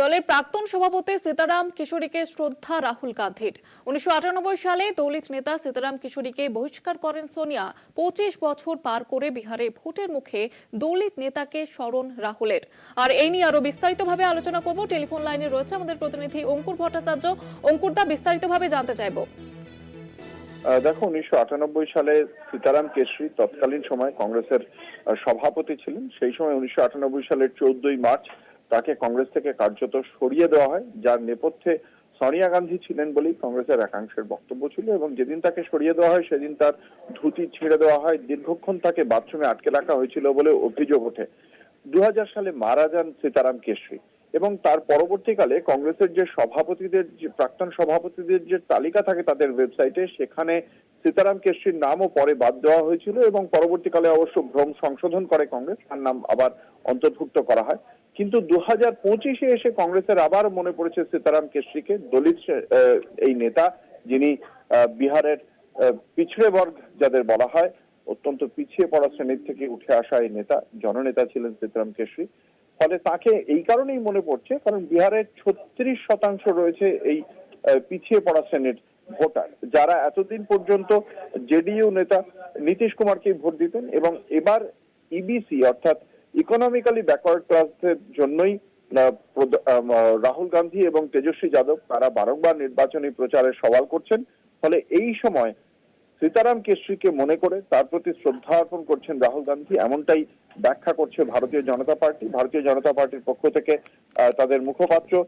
দলের প্রাক্তন সভাপতি সীতারাম কিশোরীকে শ্রদ্ধা রাহুল গান্ধীর। উনিশশো আটানব্বই সালে দলিত নেতা সীতারাম কিশোরীকে বহিষ্কার করেন সোনিয়া। পঁচিশ বছর পার করে বিহারে ভোটের মুখে দলিত নেতাকে স্মরণ রাহুলের। আর এই নিয়ে আরও বিস্তারিতভাবে আলোচনা করব। টেলিফোন লাইনে রয়েছে আমাদের প্রতিনিধি অঙ্কুর ভট্টাচার্য। অঙ্কুরদা বিস্তারিতভাবে জানতে চাইব। দেখো, উনিশশো আটানব্বই সালে সীতারাম কেশরী তৎকালীন সময় কংগ্রেসের সভাপতি ছিলেন। সেই সময় উনিশশো আটানব্বই সালের চোদ্দই মার্চ তাকে কংগ্রেস থেকে কার্যত সরিয়ে দেওয়া হয়, যার নেপথ্যে সোনিয়া গান্ধী ছিলেন বলেই কংগ্রেসের একাংশের বক্তব্য ছিল এবং যেদিন তাকে সরিয়ে দেওয়া হয়, সেদিন তার ধুতি ছেড়ে দেওয়া হয়। দীর্ঘক্ষণ তাকে বাথরুমে আটকে রাখা হয়েছিল বলে অভিযোগ ওঠে। দু হাজার সালে মারা যান সীতারাম কেশরী এবং তার পরবর্তীকালে কংগ্রেসের যে সভাপতিদের যে, প্রাক্তন সভাপতিদের যে তালিকা থাকে তাদের ওয়েবসাইটে, সেখানে সীতারাম কেশরীর নামও পরে বাদ দেওয়া হয়েছিল এবং পরবর্তীকালে অবশ্য ভ্রম সংশোধন করে কংগ্রেস। তার নাম আবার অন্তর্ভুক্ত করা হয়। কিন্তু দু হাজার পঁচিশে এসে কংগ্রেসের আবার মনে পড়েছে সীতারাম কেশরীকে। দলিত এই নেতা, যিনি বিহারের পিছড়ে বর্গ যাদের বলা হয়, অত্যন্ত পিছিয়ে পড়া শ্রেণির থেকে উঠে আসা এই নেতা, জননেতা ছিলেন সীতারাম কেশরী। ফলে তাকে এই কারণেই মনে পড়ছে, কারণ বিহারের ছত্রিশ শতাংশ রয়েছে এই পিছিয়ে পড়া শ্রেণির ভোটার। যারা এতদিন পর্যন্ত জেডিইউ নেতা নীতিশ কুমারকে ভোট দিতেন এবং এবার ইবিসি অর্থাৎ ইকোনমিক্যালি ব্যাকওয়ার্ড ক্লাসের জন্যই রাহুল গান্ধী এবং তেজস্বী যাদব তারা বারংবার নির্বাচনী প্রচারে সওয়াল করছেন। ফলে এই সময় সীতারাম কেশরীকে মনে করে তার প্রতি শ্রদ্ধা অর্পণ করছেন রাহুল গান্ধী। এমনটাই ব্যাখ্যা করছে ভারতীয় জনতা পার্টি। ভারতীয় জনতা পার্টির পক্ষ থেকে তাদের মুখপাত্র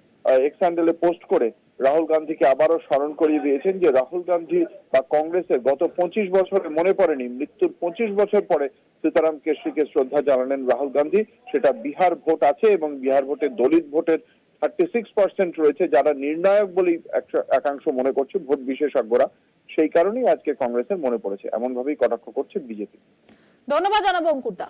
এক্স পোস্ট করে রাহুল গান্ধীকে আবারও স্মরণ করিয়ে দিয়েছেন যে রাহুল গান্ধী বা কংগ্রেসের গত পঁচিশ বছরে মনে পড়েনি, মৃত্যুর পঁচিশ বছর পরে সীতারাম কেশরীকে শ্রদ্ধা জানালেন রাহুল গান্ধী। সেটা বিহার ভোট আছে এবং বিহার ভোটে দলিত ভোটের থার্টি সিক্স পার্সেন্ট রয়েছে, যারা নির্ণায়ক বলেই একাংশ মনে করছে ভোট বিশেষজ্ঞরা। সেই কারণেই আজকে কংগ্রেসের মনে পড়েছে। এমন ভাবেই কটাক্ষ করছে বিজেপি। ধন্যবাদ জানাব অঙ্কুরদা।